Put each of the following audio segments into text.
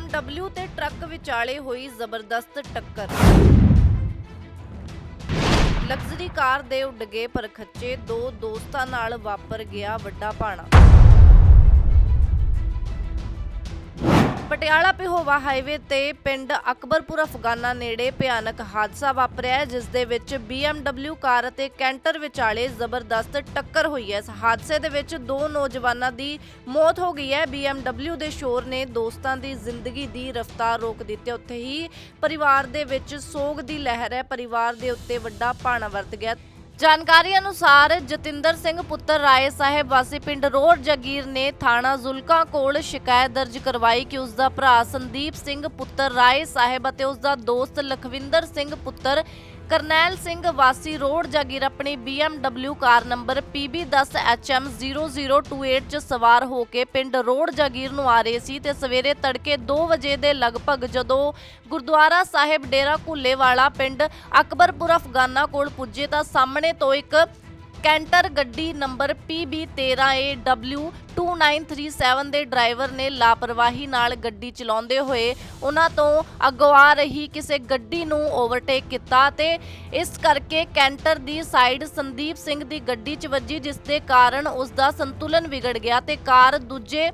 BMW ਤੇ truck ਵਿਚਾਲੇ ਹੋਈ ਜ਼ਬਰਦਸਤ ਟੱਕਰ। ਲਗਜ਼ਰੀ ਕਾਰ ਦੇ ਉੱਡ ਗਏ ਪਰਖੱਚੇ ਦੋ ਦੋਸਤਾਂ ਨਾਲ ਵਾਪਰ ਗਿਆ ਵੱਡਾ ਭਾਣਾ। ਪਟਿਆਲਾ ਪਿਹੋਵਾ ਹਾਈਵੇ ਤੇ ਪਿੰਡ ਅਕਬਰਪੁਰ ਅਫਗਾਨਾ ਨੇੜੇ ਭਿਆਨਕ ਹਾਦਸਾ ਵਾਪਰਿਆ ਹੈ, ਜਿਸ ਦੇ ਵਿੱਚ BMW ਕਾਰ ਅਤੇ ਕੈਂਟਰ ਵਿਚਾਲੇ ਜ਼ਬਰਦਸਤ ਟੱਕਰ ਹੋਈ ਹੈ। ਇਸ ਹਾਦਸੇ ਦੇ ਵਿੱਚ ਦੋ ਨੌਜਵਾਨਾਂ ਦੀ ਮੌਤ ਹੋ ਗਈ ਹੈ। BMW ਦੇ ਸ਼ੋਰ ਨੇ ਦੋਸਤਾਂ ਦੀ ਜ਼ਿੰਦਗੀ ਦੀ ਰਫ਼ਤਾਰ ਰੋਕ ਦਿੱਤੀ ਉੱਥੇ ਹੀ ਪਰਿਵਾਰ ਦੇ ਵਿੱਚ ਸੋਗ ਦੀ ਲਹਿਰ ਹੈ। ਪਰਿਵਾਰ ਦੇ ਉੱਤੇ ਵੱਡਾ ਭਾਣਾ ਵਰਤ ਗਿਆ। ਜਾਣਕਾਰੀ ਅਨੁਸਾਰ ਜਤਿੰਦਰ ਸਿੰਘ ਪੁੱਤਰ ਰਾਏ ਸਾਹਿਬ ਵਾਸੀ ਪਿੰਡ ਰੋਡ ਜਗੀਰ ਨੇ ਥਾਣਾ ਜ਼ੁਲਕਾ ਕੋਲ ਸ਼ਿਕਾਇਤ ਦਰਜ ਕਰਵਾਈ ਕਿ ਉਸ ਦਾ ਭਰਾ ਸੰਦੀਪ ਸਿੰਘ ਪੁੱਤਰ ਰਾਏ ਸਾਹਿਬ ਅਤੇ ਉਸ ਦਾ ਦੋਸਤ ਲਖਵਿੰਦਰ ਸਿੰਘ ਪੁੱਤਰ ਕਰਨੈਲ ਸਿੰਘ ਵਾਸੀ ਰੋਡ ਜਾਗੀਰ ਆਪਣੀ BMW ਕਾਰ ਨੰਬਰ PB10HM0028 ਚ ਸਵਾਰ ਹੋ ਕੇ ਪਿੰਡ ਰੋਡ ਜਾਗੀਰ ਨੂੰ ਆ ਰਹੇ ਸੀ ਤੇ ਸਵੇਰੇ ਤੜਕੇ 2 ਵਜੇ ਦੇ ਲਗਭਗ ਜਦੋਂ ਗੁਰਦੁਆਰਾ ਸਾਹਿਬ ਡੇਰਾ ਘੁੱਲੇ ਵਾਲਾ ਪਿੰਡ ਅਕਬਰਪੁਰ ਅਫਗਾਨਾ ਕੋਲ ਪੁੱਜੇ ਤਾਂ ਸਾਹਮਣੇ ਤੋਂ ਇੱਕ ਕੈਂਟਰ ਗੱਡੀ ਨੰਬਰ PB13AW2937 ਦੇ ਡਰਾਈਵਰ ਨੇ ਲਾਪਰਵਾਹੀ ਨਾਲ ਗੱਡੀ ਚਲਾਉਂਦੇ ਹੋਏ ਉਹਨਾਂ ਤੋਂ ਅੱਗੋਂ ਆ ਰਹੀ ਕਿਸੇ ਗੱਡੀ ਨੂੰ ਓਵਰਟੇਕ ਕੀਤਾ ਤੇ ਇਸ ਕਰਕੇ ਕੈਂਟਰ ਦੀ ਸਾਈਡ ਸੰਦੀਪ ਸਿੰਘ ਦੀ ਗੱਡੀ 'ਚ ਵੱਜੀ, ਜਿਸ ਦੇ ਕਾਰਨ ਉਸ ਦਾ ਸੰਤੁਲਨ ਵਿਗੜ ਗਿਆ ਤੇ ਕਾਰ ਦੂਜੇ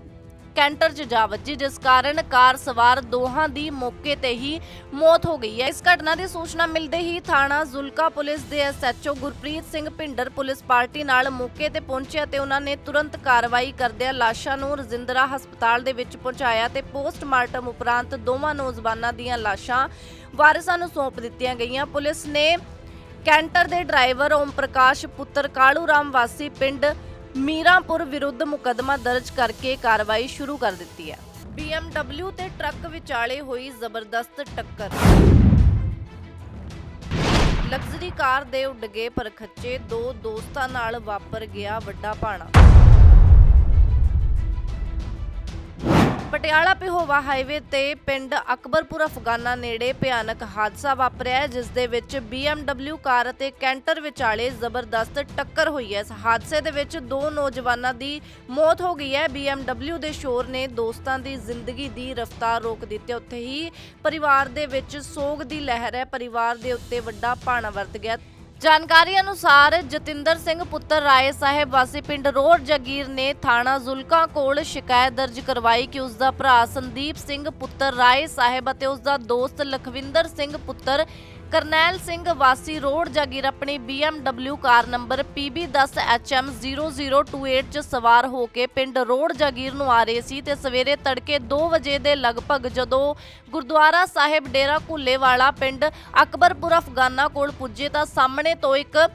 ਕੈਂਟਰ 'ਚ ਜਾ ਵੱਜੀ, ਜਿਸ ਕਾਰਨ ਕਾਰ ਸਵਾਰ ਦੋਹਾਂ ਦੀ ਮੌਕੇ ਤੇ ਹੀ ਮੌਤ ਹੋ ਗਈ ਹੈ। ਇਸ ਘਟਨਾ ਦੀ ਸੂਚਨਾ ਮਿਲਦੇ ਹੀ ਥਾਣਾ ਜ਼ੁਲਕਾ ਪੁਲਿਸ ਦੇ SHO Gurpreet Singh Bhinder police party ਨਾਲ ਮੌਕੇ ਤੇ ਪਹੁੰਚਿਆ ਤੇ ਉਹਨਾਂ ਨੇ ਤੁਰੰਤ ਕਾਰਵਾਈ ਕਰਦਿਆਂ ਲਾਸ਼ਾਂ ਨੂੰ ਰਜਿੰਦਰਾ ਹਸਪਤਾਲ ਦੇ ਵਿੱਚ ਪਹੁੰਚਾਇਆ ਤੇ ਪੋਸਟਮਾਰਟਮ ਉਪਰੰਤ ਦੋਵਾਂ ਨੌਜਵਾਨਾਂ ਦੀਆਂ ਲਾਸ਼ਾਂ ਵਾਰਿਸਾਂ ਨੂੰ ਸੌਂਪ ਦਿੱਤੀਆਂ ਗਈਆਂ। ਪੁਲਿਸ ਨੇ ਕੈਂਟਰ ਦੇ ਡਰਾਈਵਰ ਓਮ ਪ੍ਰਕਾਸ਼, ਪੁੱਤਰ ਕਾਲੂ ਰਾਮ ਵਾਸੀ ਪਿੰਡ ਮੀਰਾਂਪੁਰ ਵਿਰੁੱਧ ਮੁਕੱਦਮਾ ਦਰਜ ਕਰਕੇ ਕਾਰਵਾਈ ਸ਼ੁਰੂ ਕਰ ਦਿੱਤੀ ਹੈ। BMW ਤੇ ਟਰੱਕ ਵਿਚਾਲੇ ਹੋਈ ਜ਼ਬਰਦਸਤ ਟੱਕਰ। ਲਗਜ਼ਰੀ ਕਾਰ ਦੇ ਉੱਡ ਗਏ ਪਰਖੱਚੇ ਦੋ ਦੋਸਤਾਂ ਨਾਲ ਵਾਪਰ ਗਿਆ ਵੱਡਾ ਭਾਣਾ। ਪਟਿਆਲਾ ਪਿਹੋਵਾ ਹਾਈਵੇ ਤੇ ਪਿੰਡ ਅਕਬਰਪੁਰ ਅਫਗਾਨਾ ਨੇੜੇ ਭਿਆਨਕ ਹਾਦਸਾ ਵਾਪਰਿਆ ਹੈ, ਜਿਸ ਦੇ ਵਿੱਚ BMW ਕਾਰ ਅਤੇ ਕੈਂਟਰ ਵਿਚਾਲੇ ਜ਼ਬਰਦਸਤ ਟੱਕਰ ਹੋਈ ਹੈ। ਇਸ ਹਾਦਸੇ ਦੇ ਵਿੱਚ ਦੋ ਨੌਜਵਾਨਾਂ ਦੀ ਮੌਤ ਹੋ ਗਈ ਹੈ। BMW ਦੇ ਸ਼ੋਰ ਨੇ ਦੋਸਤਾਂ ਦੀ ਜ਼ਿੰਦਗੀ ਦੀ ਰਫ਼ਤਾਰ ਰੋਕ ਦਿੱਤੀ ਉੱਥੇ ਹੀ ਪਰਿਵਾਰ ਦੇ ਵਿੱਚ ਸੋਗ ਦੀ ਲਹਿਰ ਹੈ। ਪਰਿਵਾਰ ਦੇ ਉੱਤੇ ਵੱਡਾ ਭਾਣਾ ਵਰਤ ਗਿਆ। ਜਾਣਕਾਰੀ ਅਨੁਸਾਰ ਜਤਿੰਦਰ ਸਿੰਘ ਪੁੱਤਰ ਰਾਏ ਸਾਹਿਬ ਵਾਸੀ ਪਿੰਡ ਰੋੜ ਜਗੀਰ ਨੇ ਥਾਣਾ ਜ਼ੁਲਕਾ ਕੋਲ ਸ਼ਿਕਾਇਤ ਦਰਜ ਕਰਵਾਈ ਕਿ ਉਸ ਦਾ ਭਰਾ ਸੰਦੀਪ ਸਿੰਘ ਪੁੱਤਰ ਰਾਏ ਸਾਹਿਬ ਅਤੇ ਉਸ ਦਾ ਦੋਸਤ ਲਖਵਿੰਦਰ ਸਿੰਘ ਪੁੱਤਰ ਕਰਨੈਲ ਸਿੰਘ ਵਾਸੀ ਰੋਡ ਜਾਗੀਰ ਆਪਣੀ BMW ਕਾਰ ਨੰਬਰ PB10HM0028 ਚ ਸਵਾਰ ਹੋ ਕੇ ਪਿੰਡ ਰੋਡ ਜਾਗੀਰ ਨੂੰ ਆ ਰਹੇ ਸੀ ਤੇ ਸਵੇਰੇ ਤੜਕੇ 2 ਵਜੇ ਦੇ ਲਗਭਗ ਜਦੋਂ ਗੁਰਦੁਆਰਾ ਸਾਹਿਬ ਡੇਰਾ ਘੁੱਲੇ ਵਾਲਾ ਪਿੰਡ ਅਕਬਰਪੁਰ ਅਫਗਾਨਾ ਕੋਲ ਪੁੱਜੇ ਤਾਂ ਸਾਹਮਣੇ ਤੋਂ ਇੱਕ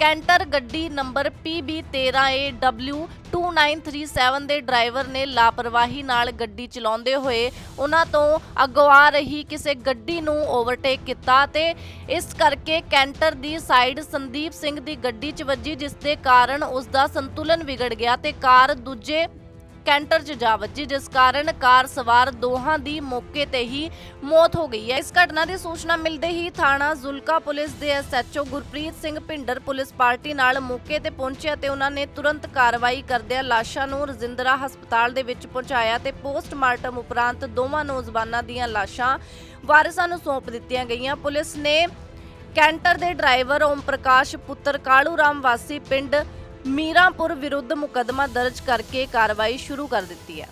ਕੈਂਟਰ ਗੱਡੀ ਨੰਬਰ PB13AW2937 ਦੇ ਡਰਾਈਵਰ ਨੇ ਲਾਪਰਵਾਹੀ ਨਾਲ ਗੱਡੀ ਚਲਾਉਂਦੇ ਹੋਏ ਉਹਨਾਂ ਤੋਂ ਅਗਵਾ ਰਹੀ ਕਿਸੇ ਗੱਡੀ ਨੂੰ ਓਵਰਟੇਕ ਕੀਤਾ ਤੇ ਇਸ ਕਰਕੇ ਕੈਂਟਰ ਦੀ ਸਾਈਡ ਸੰਦੀਪ ਸਿੰਘ ਦੀ ਗੱਡੀ 'ਚ ਵੱਜੀ, ਜਿਸ ਦੇ ਕਾਰਨ ਉਸ ਦਾ ਸੰਤੁਲਨ ਵਿਗੜ ਗਿਆ ਤੇ ਕਾਰ ਦੂਜੇ ਕੈਂਟਰ 'ਚ ਜਾ ਵੱਜੀ, ਜਿਸ ਕਾਰਨ ਕਾਰ ਸਵਾਰ ਦੋਹਾਂ ਦੀ ਮੌਕੇ ਤੇ ਹੀ ਮੌਤ ਹੋ ਗਈ ਹੈ। ਇਸ ਘਟਨਾ ਦੀ ਸੂਚਨਾ ਮਿਲਦੇ ਹੀ ਥਾਣਾ ਜ਼ੁਲਕਾ ਪੁਲਿਸ ਦੇ SHO Gurpreet Singh Bhinder police party ਨਾਲ ਮੌਕੇ ਤੇ ਪਹੁੰਚਿਆ ਤੇ ਉਹਨਾਂ ਨੇ ਤੁਰੰਤ ਕਾਰਵਾਈ ਕਰਦਿਆਂ ਲਾਸ਼ਾਂ ਨੂੰ ਰਜਿੰਦਰਾ ਹਸਪਤਾਲ ਦੇ ਵਿੱਚ ਪਹੁੰਚਾਇਆ ਤੇ ਪੋਸਟਮਾਰਟਮ ਉਪਰੰਤ ਦੋਵਾਂ ਨੌਜਵਾਨਾਂ ਦੀਆਂ ਲਾਸ਼ਾਂ ਵਾਰਸਾਂ ਨੂੰ ਸੌਂਪ ਦਿੱਤੀਆਂ ਗਈਆਂ। ਪੁਲਿਸ ਨੇ ਕੈਂਟਰ ਦੇ ਡਰਾਈਵਰ ਓਮ ਪ੍ਰਕਾਸ਼, ਪੁੱਤਰ ਕਾਲੂ ਰਾਮ ਵਾਸੀ ਪਿੰਡ ਮੀਰਾਂਪੁਰ ਵਿਰੁੱਧ ਮੁਕੱਦਮਾ ਦਰਜ ਕਰਕੇ ਕਾਰਵਾਈ ਸ਼ੁਰੂ ਕਰ ਦਿੱਤੀ ਹੈ।